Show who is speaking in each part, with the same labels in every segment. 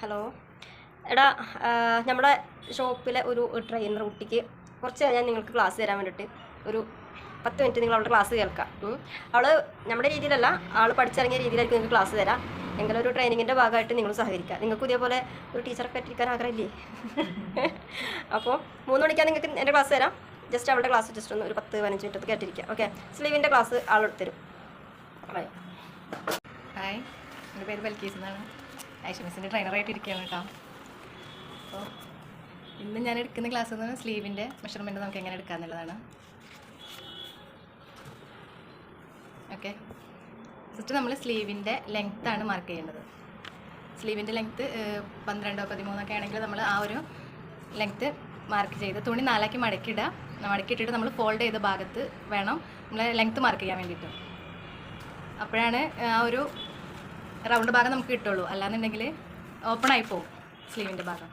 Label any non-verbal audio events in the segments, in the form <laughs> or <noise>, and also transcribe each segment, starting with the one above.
Speaker 1: Hello. എടാ നമ്മുടെ ഷോപ്പിലെ ഒരു ട്രെയിനർ കുട്ടിക്ക് കുറച്ച് ഞാൻ നിങ്ങൾക്ക് ക്ലാസ് തരാൻ വേണ്ടിയിട്ട് ഒരു പത്ത് മിനിറ്റ് നിങ്ങൾ അവളുടെ ക്ലാസ് കേൾക്കാം. അവൾ നമ്മുടെ രീതിയിലല്ല ആൾ പഠിച്ചിറങ്ങിയ രീതിയിലായിരിക്കും നിങ്ങൾക്ക് ക്ലാസ് തരാം. എങ്കിലും ഒരു ട്രെയിനിങ്ങിന്റെ ഭാഗമായിട്ട് നിങ്ങൾ സഹകരിക്കുക നിങ്ങൾക്ക് ഇതേപോലെ ഒരു ടീച്ചറെ പറ്റിയിരിക്കാൻ ആഗ്രഹമില്ലേ? <laughs> അപ്പോൾ മൂന്ന് മണിക്കാൻ നിങ്ങൾക്ക് എന്റെ ക്ലാസ് തരാം. ജസ്റ്റ് അവളുടെ ക്ലാസ് ജസ്റ്റ് ഒന്ന് ഒരു പത്ത് പതിനഞ്ച് മിനിറ്റ് കേട്ടിരിക്കുക ഓക്കെ സ്ലീവിന്റെ ക്ലാസ് തരും. പറയാം
Speaker 2: ഹായ് എന്റെ പേര് ബൽക്കീസ് എന്നാണ്. ഐഷ മിസ്സിന്റെ ട്രെയിനറായിട്ട് ഇരിക്കുകയാണ് കേട്ടോ. അപ്പോൾ ഇന്ന് ഞാൻ എടുക്കുന്ന ക്ലാസ് എന്ന് പറഞ്ഞാൽ സ്ലീവിന്റെ മെഷർമെന്റ് നമുക്ക് എങ്ങനെ എടുക്കാമെന്നുള്ളതാണ് ഓക്കെ ഫസ്റ്റ് നമ്മൾ സ്ലീവിന്റെ ലെങ്ത്താണ് മാർക്ക് ചെയ്യേണ്ടത്. സ്ലീവിന്റെ ലെങ്ത്ത് പന്ത്രണ്ടോ പതിമൂന്നൊക്കെ ആണെങ്കിൽ നമ്മൾ ആ ഒരു ലെങ്ത്ത് മാർക്ക് ചെയ്ത് തുണി നാലാക്കി മടക്കിയിടുക. മടക്കിയിട്ടിട്ട് നമ്മൾ ഫോൾഡ് ചെയ്ത ഭാഗത്ത് വേണം നമ്മൾ ലെങ്ത്ത് മാർക്ക് ചെയ്യാൻ വേണ്ടിയിട്ട്. അപ്പോഴാണ് ആ ഒരു റൗണ്ട് ഭാഗം നമുക്ക് കിട്ടുള്ളൂ. അല്ലാന്നുണ്ടെങ്കിൽ ഓപ്പൺ ആയി പോകും സ്ലീവിന്റെ ഭാഗം.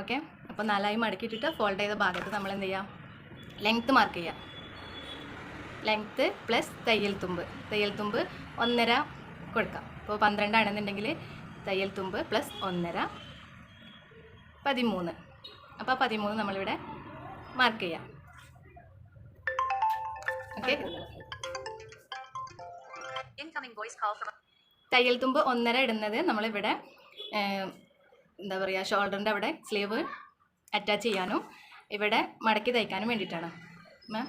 Speaker 2: ഓക്കെ അപ്പോൾ നാലായി മടക്കിയിട്ടിട്ട് ഫോൾഡ് ചെയ്ത ഭാഗത്ത് നമ്മൾ എന്ത് ചെയ്യാം? ലെങ്ത്ത് മാർക്ക് ചെയ്യാം. ലെങ്ത്ത് പ്ലസ് തയ്യൽ തുമ്പ്. തയ്യൽ തുമ്പ് ഒന്നര കൊടുക്കാം. ഇപ്പോൾ പന്ത്രണ്ടാണെന്നുണ്ടെങ്കിൽ തയ്യൽ തുമ്പ് പ്ലസ് ഒന്നര പതിമൂന്ന്. അപ്പോൾ പതിമൂന്ന് നമ്മളിവിടെ മാർക്ക് ചെയ്യാം. ഓക്കെ തയ്യൽ തുമ്പ് ഒന്നര ഇടുന്നത് നമ്മളിവിടെ എന്താ പറയുക ഷോൾഡറിന്റെ അവിടെ സ്ലീവ് അറ്റാച്ച് ചെയ്യാനും ഇവിടെ മടക്കി തയ്ക്കാനും വേണ്ടിയിട്ടാണ്. മാം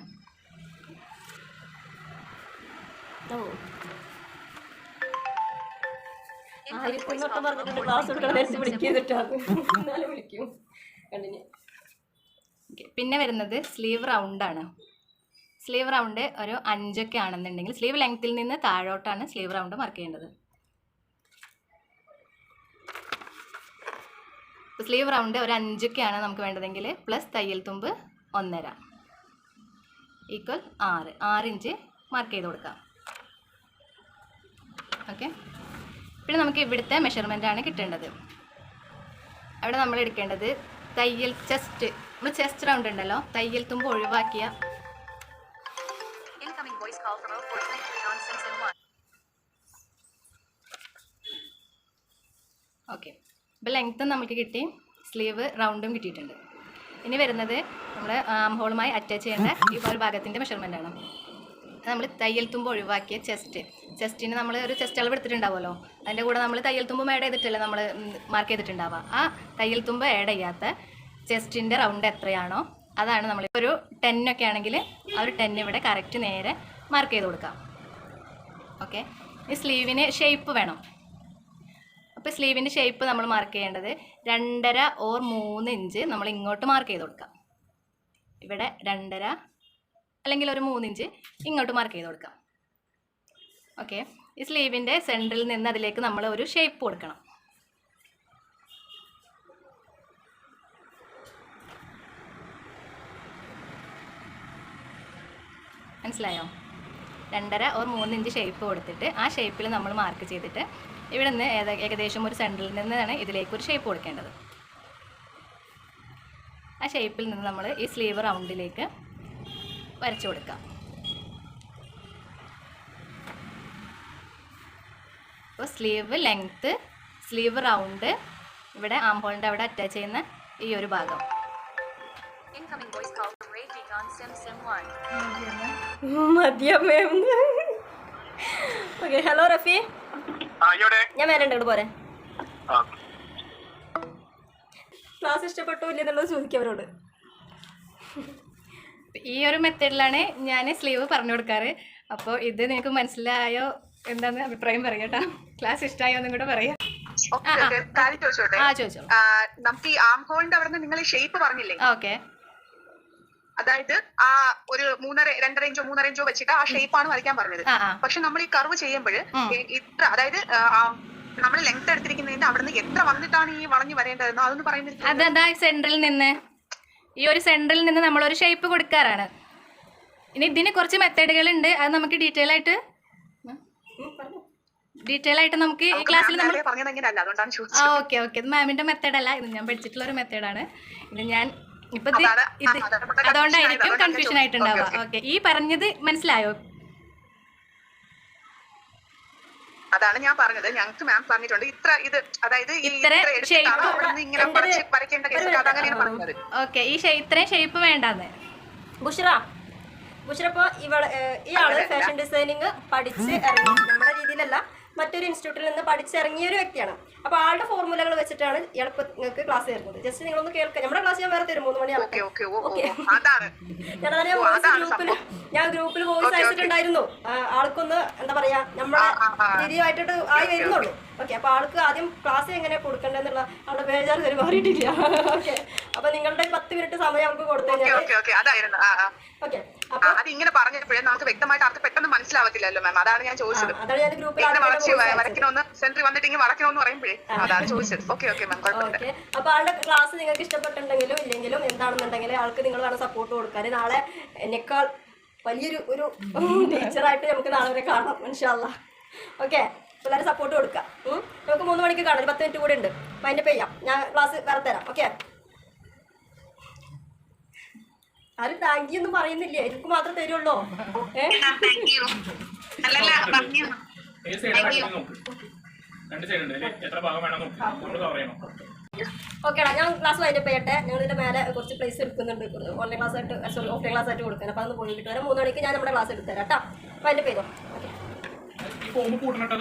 Speaker 1: ഓ.
Speaker 2: പിന്നെ വരുന്നത് സ്ലീവ് റൗണ്ടാണ് സ്ലീവ് റൗണ്ട് ഒരു അഞ്ചൊക്കെ ആണെന്നുണ്ടെങ്കിൽ സ്ലീവ് ലെങ്ത്തിൽ നിന്ന് താഴോട്ടാണ് സ്ലീവ് റൗണ്ട് മാർക്ക് ചെയ്യേണ്ടത്. സ്ലീവ് റൗണ്ട് ഒരു അഞ്ചൊക്കെയാണ് നമുക്ക് വേണ്ടതെങ്കിൽ പ്ലസ് തയ്യൽ തുമ്പ് ഒന്നര. ഈക്വൽ ആറ്. ആറ് ഇഞ്ച് മാർക്ക് ചെയ്ത് കൊടുക്കാം. ഓക്കെ പിന്നെ നമുക്ക് ഇവിടുത്തെ ആണ് കിട്ടേണ്ടത്. അവിടെ നമ്മൾ എടുക്കേണ്ടത് തയ്യൽ ചെസ്റ്റ് നമ്മൾ ചെസ്റ്റ് റൗണ്ട് ഉണ്ടല്ലോ. തയ്യൽ തുമ്പ് ഒഴിവാക്കിയ ഓക്കെ ഇപ്പോൾ ലെങ്ത്തും നമുക്ക് കിട്ടി. സ്ലീവ് റൗണ്ടും കിട്ടിയിട്ടുണ്ട്. ഇനി വരുന്നത് നമ്മൾ ഹോളുമായി അറ്റാച്ച് ചെയ്യേണ്ട ഈ ഒരു ഭാഗത്തിന്റെ മെഷർമെന്റ് ആണ് നമ്മൾ തയ്യൽ തുമ്പ് ഒഴിവാക്കിയ ചെസ്റ്റ് ചെസ്റ്റിന് നമ്മൾ ഒരു ചെസ്റ്റ് അളവ് എടുത്തിട്ടുണ്ടാവുമല്ലോ. അതിന്റെ കൂടെ നമ്മൾ തയ്യൽ തുമ്പ് ആഡ് ചെയ്തിട്ടില്ല നമ്മൾ മാർക്ക് ചെയ്തിട്ടുണ്ടാവുക. ആ തയ്യൽ തുമ്പ് ആഡ് ചെയ്യാത്ത ചെസ്റ്റിന്റെ റൗണ്ട് എത്രയാണോ അതാണ് നമ്മൾ ഒരു ടെന്നൊക്കെ ആണെങ്കിൽ ആ ഒരു ടെൻ ഇവിടെ കറക്റ്റ് നേരെ മാർക്ക് ചെയ്ത് കൊടുക്കാം ഓക്കെ ഈ സ്ലീവിന് ഷേപ്പ് വേണം. അപ്പോൾ സ്ലീവിന്റെ ഷേപ്പ് നമ്മൾ മാർക്ക് ചെയ്യേണ്ടത് രണ്ടര ഓർ മൂന്ന് ഇഞ്ച് നമ്മൾ ഇങ്ങോട്ട് മാർക്ക് ചെയ്ത് കൊടുക്കാം. ഇവിടെ രണ്ടര അല്ലെങ്കിൽ ഒരു മൂന്നിഞ്ച് ഇങ്ങോട്ട് മാർക്ക് ചെയ്ത് കൊടുക്കാം. ഓക്കെ ഈ സ്ലീവിന്റെ സെന്ററിൽ നിന്ന് അതിലേക്ക് നമ്മൾ ഒരു ഷേപ്പ് കൊടുക്കണം. മനസ്സിലായോ? രണ്ടര ഓർ മൂന്നിഞ്ച് ഷേപ്പ് കൊടുത്തിട്ട് ആ ഷേപ്പിൽ നമ്മൾ മാർക്ക് ചെയ്തിട്ട് ഇവിടെ നിന്ന് ഏകദേശം ഒരു സെന്ററിൽ നിന്നാണ് ഇതിലേക്ക് ഒരു ഷേപ്പ് കൊടുക്കേണ്ടത്. ആ ഷേപ്പിൽ നിന്ന് നമ്മൾ ഈ സ്ലീവ് റൗണ്ടിലേക്ക് വരച്ചു കൊടുക്കാം. അപ്പോൾ സ്ലീവ് ലെങ്ത്ത് സ്ലീവ് റൗണ്ട് ഇവിടെ ആംബോളിന്റെ അവിടെ അറ്റാച്ച് ചെയ്യുന്ന ഈ ഒരു ഭാഗം.
Speaker 3: Incoming voice call from Ray Beacon Sim Sim 1.
Speaker 1: മതിയമ്മേ ഓക്കെ ഹലോ റഫി. ഞാൻ ഉണ്ട് പോരെ. ക്ലാസ് ഇഷ്ടപ്പെട്ടോ ഇല്ല എന്നുള്ളത് ചോദിക്കും അവരോട്.
Speaker 2: ഈ ഒരു മെത്തേഡിലാണ് ഞാൻ സ്ലീവ് പറഞ്ഞു കൊടുക്കാറ്. അപ്പോൾ ഇത് നിങ്ങൾക്ക് മനസ്സിലായോ എന്താന്ന് അഭിപ്രായം പറയാട്ടോ കേട്ടോ. ക്ലാസ് ഇഷ്ടമായോ എന്നും കൂടെ പറയാം.
Speaker 4: ചോദിച്ചോട്ടെ?
Speaker 2: ആ
Speaker 4: ചോദിച്ചോ നമുക്ക് ഈ ആം ഹോളിന്റെ അവിടെ നിന്ന് നിങ്ങൾ ഷേപ്പ് പറഞ്ഞില്ലേ?
Speaker 2: ഓക്കെ.
Speaker 4: അതായത് ആ ഒരു മൂന്നര രണ്ടര ഇഞ്ചോ മൂന്നര ഇഞ്ചോ വെച്ചിട്ട് ആ ഷേപ്പ് ആണ് വരയ്ക്കാൻ പറഞ്ഞത്. പക്ഷെ നമ്മൾ ഈ കർവ് ചെയ്യുമ്പോൾ ഇത്ര അതായത് നമ്മൾ ലെങ്ത് എടുത്തിരിക്കുന്നതിന്റെ അവിടെ നിന്ന് എത്ര വന്നിട്ടാണ് ഈ വളഞ്ഞു വരേണ്ടതെന്ന് അതൊന്ന് പറയുന്നത്
Speaker 2: അത് സെൻട്രൽ നിന്ന്. ഈ ഒരു സെന്ററിൽ നിന്ന് നമ്മൾ ഒരു ഷേപ്പ് കൊടുക്കാറാണ്. ഇനി ഇതിന് കുറച്ച് മെത്തേഡുകൾ ഉണ്ട് അത് നമുക്ക് ഡീറ്റെയിൽ ആയിട്ട് ഡീറ്റെയിൽ ആയിട്ട് നമുക്ക് ഈ ക്ലാസ്സിൽ നമ്മൾ ഓക്കെ ഓക്കെ ഇത് മാമിന്റെ മെത്തേഡ് അല്ല. ഇത് ഞാൻ പഠിച്ചിട്ടുള്ള ഒരു മെത്തേഡാണ് ഇത് ഞാൻ ഇപ്പൊ ഇത് അതുകൊണ്ടായിരിക്കും കൺഫ്യൂഷൻ ആയിട്ടുണ്ടാവുക.
Speaker 4: ഓക്കെ.
Speaker 2: ഈ പറഞ്ഞത് മനസ്സിലായോ?
Speaker 4: അതാണ് ഞാൻ പറഞ്ഞത്. ഞങ്ങൾക്ക് മാം പറഞ്ഞിട്ടുണ്ട്. ഇത്ര ഇത് അതായത്
Speaker 2: ഓക്കെ. ഈ ഷേ ഇത്രയും ഷേപ്പ് വേണ്ടാന്ന്.
Speaker 1: ബുഷ്ര ബുഷറ ഇപ്പോൾ ഇവൾ ഇയാൾ ഫാഷൻ ഡിസൈനിങ് പഠിച്ച് ഇറങ്ങി. നമ്മുടെ രീതിയിലല്ല. മറ്റൊരു ഇൻസ്റ്റിറ്റ്യൂട്ടിൽ നിന്ന് പഠിച്ചിറങ്ങിയ ഒരു വ്യക്തിയാണ്. അപ്പോൾ ആളുടെ ഫോർമുലകൾ വെച്ചിട്ടാണ് ഇപ്പോൾ നിങ്ങൾക്ക് ക്ലാസ് തരുന്നത്. ജസ്റ്റ് നിങ്ങളൊന്ന് കേൾക്കുക നമ്മുടെ ക്ലാസ് ഞാൻ വേറെ തരും. മൂന്ന് മണി
Speaker 4: ഓക്കെ <laughs>
Speaker 1: ഞാൻ ഗ്രൂപ്പിൽ ഞാൻ ഗ്രൂപ്പിൽ വോയിസ്. അയച്ചിട്ടുണ്ടായിരുന്നു. ആൾക്കൊന്ന് എന്താ പറയാ നമ്മളെ. രീതിയായിട്ടിട്ട് ആയി വരുന്നുള്ളൂ. ഓക്കെ അപ്പൊ ആൾക്ക് ആദ്യം ക്ലാസ് എങ്ങനെ കൊടുക്കണ്ടെന്നുള്ള ആളുടെ തരും പെരുമാറിയിട്ടില്ല ഓക്കെ <laughs> അപ്പൊ നിങ്ങളുടെ പത്ത് മിനിറ്റ് സമയം അവർക്ക് കൊടുത്തു കഴിഞ്ഞാൽ
Speaker 4: ഓക്കെ അത് ഇങ്ങനെ പറഞ്ഞപ്പോഴേ നമുക്ക് വ്യക്തമായിട്ട് അവർക്ക് പെട്ടെന്ന് മനസ്സിലാവത്തില്ലല്ലോ മാം അതാണ് ഞാൻ ചോദിച്ചത്. ഇങ്ങനെ വളച്ച് വരയ്ക്കണമെന്ന് സെന്ററിൽ വന്നിട്ട് ഇങ്ങനെ വളയ്ക്കണമെന്ന് പറയുമ്പോഴേ അതാണ് ചോദിച്ചത്. ഓക്കെ ഓക്കെ മാം കുഴപ്പമില്ല.
Speaker 1: അപ്പൊ ആളുടെ ക്ലാസ് നിങ്ങൾക്ക് ഇഷ്ടപ്പെട്ടുണ്ടെങ്കിലും ഇല്ലെങ്കിലും എന്താണെന്നുണ്ടെങ്കിലും ആൾക്ക് നിങ്ങൾ വേണം സപ്പോർട്ട് കൊടുക്കാൻ നാളെ എന്നെക്കാൾ വലിയൊരു ഒരു ടീച്ചറായിട്ട് നമുക്ക് നാളെ വരെ കാണാം ഇൻഷാല്ല ഓക്കെ പിള്ളേരെ സപ്പോർട്ട് കൊടുക്കാം. നമുക്ക് മൂന്ന് മണിക്ക് കാണാം. ഒരു പത്ത് മിനിറ്റ് കൂടെ ഉണ്ട്. അപ്പം അതിന്റെ ചെയ്യാം. ഞാൻ ക്ലാസ് വേറെ തരാം ഓക്കെ ആരും താങ്ക് യു ഒന്നും പറയുന്നില്ലേ? എനിക്ക് മാത്രം തരുള്ളൂ.
Speaker 4: ഓക്കെ അല്ലല്ല പറഞ്ഞു
Speaker 5: ഏത് സൈഡാണ് നോക്ക്. രണ്ട് സൈഡ് ഉണ്ട് അല്ലേ എത്ര ഭാഗം വേണം നോക്ക്. കവർ ചെയ്യണം.
Speaker 1: ഓക്കേടാ ഞാൻ ക്ലാസ് വൈൻഡപ്പ് ചെയ്യട്ടെ. ഞങ്ങൾ ഇതിന്റെ മേലെ കുറച്ച് പ്ലേസ് എടുക്കുന്നുണ്ട്. ഓൺലൈൻ ക്ലാസ് ആയിട്ട് സോറി ഓഫ്ലൈൻ ക്ലാസ് ആയിട്ട് കൊടുക്കാൻ അപ്പോൾ അതൊന്ന് പോയിട്ട് വരാം. മൂന്ന് മണിക്ക് ഞാൻ നമ്മുടെ ക്ലാസ് എടുത്തുതരാം കേട്ടോ വൈൻഡപ്പ് ചെയ്തോ ഓക്കെ
Speaker 5: ഈ ഫോം കൂട്ടണട്ടോ.